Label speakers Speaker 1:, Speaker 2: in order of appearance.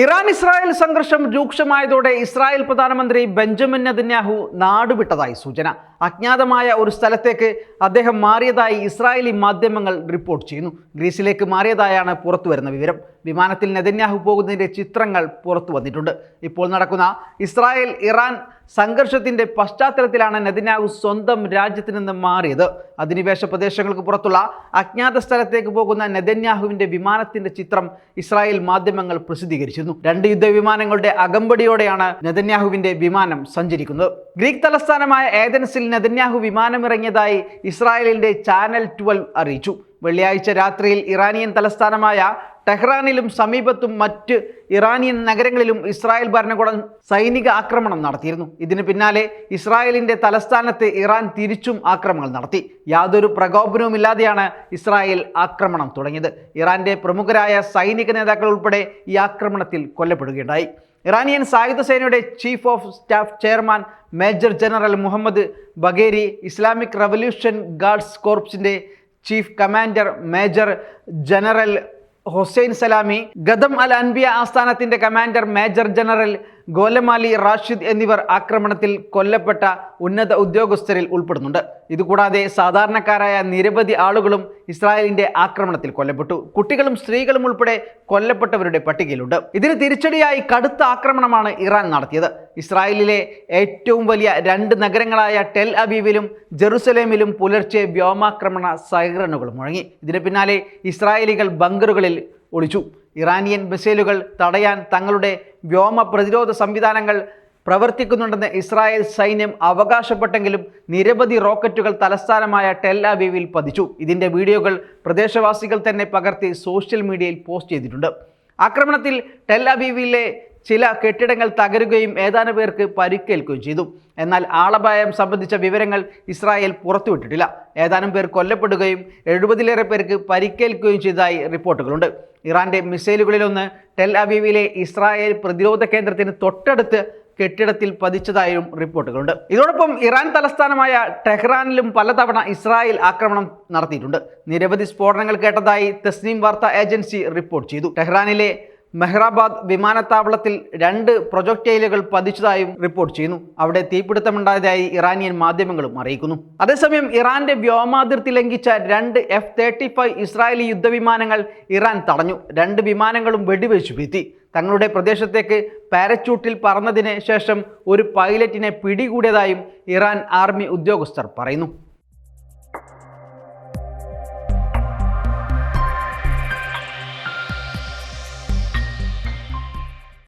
Speaker 1: Iran Israel സംഘർഷം രൂക്ഷമായതോടെ Israel പ്രധാനമന്ത്രി ബെഞ്ചമിൻ നെതന്യാഹു നാടുവിട്ടതായി സൂചന. അജ്ഞാതമായ ഒരു സ്ഥലത്തേക്ക് അദ്ദേഹം മാറിയതായി ഇസ്രായേലി മാധ്യമങ്ങൾ റിപ്പോർട്ട് ചെയ്യുന്നു. ഗ്രീസിലേക്ക് മാറിയതായാണ് പുറത്തുവരുന്ന വിവരം. വിമാനത്തിൽ നെതന്യാഹു പോകുന്നതിന്റെ ചിത്രങ്ങൾ പുറത്തു വന്നിട്ടുണ്ട് ഇപ്പോൾ നടക്കുന്ന ഇസ്രായേൽ ഇറാൻ സംഘർഷത്തിന്റെ പശ്ചാത്തലത്തിലാണ് നെതന്യാഹു സ്വന്തം രാജ്യത്ത് നിന്ന് മാറിയത്. അധിനിവേശ പ്രദേശങ്ങൾക്ക് പുറത്തുള്ള അജ്ഞാത സ്ഥലത്തേക്ക് പോകുന്ന നെതന്യാഹുവിന്റെ വിമാനത്തിന്റെ ചിത്രം ഇസ്രായേൽ മാധ്യമങ്ങൾ പ്രസിദ്ധീകരിച്ചിരുന്നു. രണ്ട് യുദ്ധവിമാനങ്ങളുടെ അകമ്പടിയോടെയാണ് നെതന്യാഹുവിന്റെ വിമാനം സഞ്ചരിക്കുന്നത്. ഗ്രീക്ക് തലസ്ഥാനമായ ഏതൻസിൽ നെതന്യാഹു വിമാനമിറങ്ങിയതായി ഇസ്രായേലിന്റെ ചാനൽ ട്വൽവ് അറിയിച്ചു. വെള്ളിയാഴ്ച രാത്രിയിൽ ഇറാനിയൻ തലസ്ഥാനമായ ടെഹ്റാനിലും സമീപത്തും മറ്റ് ഇറാനിയൻ നഗരങ്ങളിലും ഇസ്രായേൽ ഭരണകൂടം സൈനിക ആക്രമണം നടത്തിയിരുന്നു. ഇതിന് പിന്നാലെ ഇസ്രായേലിന്റെ തലസ്ഥാനത്ത് ഇറാൻ തിരിച്ചും ആക്രമണങ്ങൾ നടത്തി. യാതൊരു പ്രകോപനവുമില്ലാതെയാണ് ഇസ്രായേൽ ആക്രമണം തുടങ്ങിയത്. ഇറാന്റെ പ്രമുഖരായ സൈനിക നേതാക്കൾ ഉൾപ്പെടെ ഈ ആക്രമണത്തിൽ കൊല്ലപ്പെടുകയുണ്ടായി. ഇറാനിയൻ സായുധ സേനയുടെ chief of staff chairman major general Mohammad Bagheri Islamic revolution guards കോർപ്സിന്റെ chief commander major general Hossein Salami Khatam al Anbiya ആസ്ഥാനത്തിന്റെ commander major general Gholamali Rashid എന്നിവർ ആക്രമണത്തിൽ കൊല്ലപ്പെട്ട ഉന്നത ഉദ്യോഗസ്ഥരിൽ ഉൾപ്പെടുന്നുണ്ട്. ഇതുകൂടാതെ സാധാരണക്കാരായ നിരവധി ആളുകളും ഇസ്രായേലിന്റെ ആക്രമണത്തിൽ കൊല്ലപ്പെട്ടു. കുട്ടികളും സ്ത്രീകളും ഉൾപ്പെടെ കൊല്ലപ്പെട്ടവരുടെ പട്ടികയിലുണ്ട്. ഇതിന് തിരിച്ചടിയായി കടുത്ത ആക്രമണമാണ് ഇറാൻ നടത്തിയത്. ഇസ്രായേലിലെ ഏറ്റവും വലിയ രണ്ട് നഗരങ്ങളായ ടെൽ അബീവിലും ജെറുസലേമിലും പുലർച്ചെ വ്യോമാക്രമണ സൈറനുകൾ മുഴങ്ങി. ഇതിന് പിന്നാലെ ഇസ്രായേലികൾ ബങ്കറുകളിൽ ഒളിച്ചു. ഇറാനിയൻ മിസൈലുകൾ തടയാൻ തങ്ങളുടെ വ്യോമ പ്രതിരോധ സംവിധാനങ്ങൾ പ്രവർത്തിക്കുന്നുണ്ടെന്ന് ഇസ്രായേൽ സൈന്യം അവകാശപ്പെട്ടെങ്കിലും നിരവധി റോക്കറ്റുകൾ തലസ്ഥാനമായ ടെൽ പതിച്ചു. ഇതിന്റെ വീഡിയോകൾ പ്രദേശവാസികൾ തന്നെ പകർത്തി സോഷ്യൽ മീഡിയയിൽ പോസ്റ്റ് ചെയ്തിട്ടുണ്ട്. ആക്രമണത്തിൽ ടെൽ ചില കെട്ടിടങ്ങൾ തകരുകയും ഏതാനും പേർക്ക് പരിക്കേൽക്കുകയും ചെയ്തു. എന്നാൽ ആളപായം സംബന്ധിച്ച വിവരങ്ങൾ ഇസ്രായേൽ പുറത്തുവിട്ടിട്ടില്ല. ഏതാനും പേർ കൊല്ലപ്പെടുകയും എഴുപതിലേറെ പേർക്ക് പരിക്കേൽക്കുകയും ചെയ്തതായി റിപ്പോർട്ടുകളുണ്ട്. ഇറാന്റെ മിസൈലുകളിലൊന്ന് ടെൽ അവീവിലെ ഇസ്രായേൽ പ്രതിരോധ കേന്ദ്രത്തിന് തൊട്ടടുത്ത് കെട്ടിടത്തിൽ പതിച്ചതായും റിപ്പോർട്ടുകളുണ്ട്. ഇതോടൊപ്പം ഇറാൻ തലസ്ഥാനമായ ടെഹ്റാനിലും പലതവണ ഇസ്രായേൽ ആക്രമണം നടത്തിയിട്ടുണ്ട്. നിരവധി സ്ഫോടനങ്ങൾ കേട്ടതായി തസ്നീം വാർത്താ ഏജൻസി റിപ്പോർട്ട് ചെയ്തു. ടെഹ്റാനിലെ മെഹ്റാബാദ് വിമാനത്താവളത്തിൽ രണ്ട് പ്രൊജക്ടൈലുകൾ പതിച്ചതായും റിപ്പോർട്ട് ചെയ്യുന്നു. അവിടെ തീപിടുത്തമുണ്ടായതായി ഇറാനിയൻ മാധ്യമങ്ങളും അറിയിക്കുന്നു. അതേസമയം ഇറാന്റെ വ്യോമാതിർത്തി ലംഘിച്ച രണ്ട് എഫ് തേർട്ടി ഫൈവ് ഇസ്രായേലി യുദ്ധവിമാനങ്ങൾ ഇറാൻ തടഞ്ഞു. രണ്ട് വിമാനങ്ങളും വെടിവെച്ചു വീഴ്ത്തി. തങ്ങളുടെ പ്രദേശത്തേക്ക് പാരച്യൂട്ടിൽ പറന്നതിന് ശേഷം ഒരു പൈലറ്റിനെ പിടികൂടിയതായും ഇറാൻ ആർമി ഉദ്യോഗസ്ഥർ പറയുന്നു.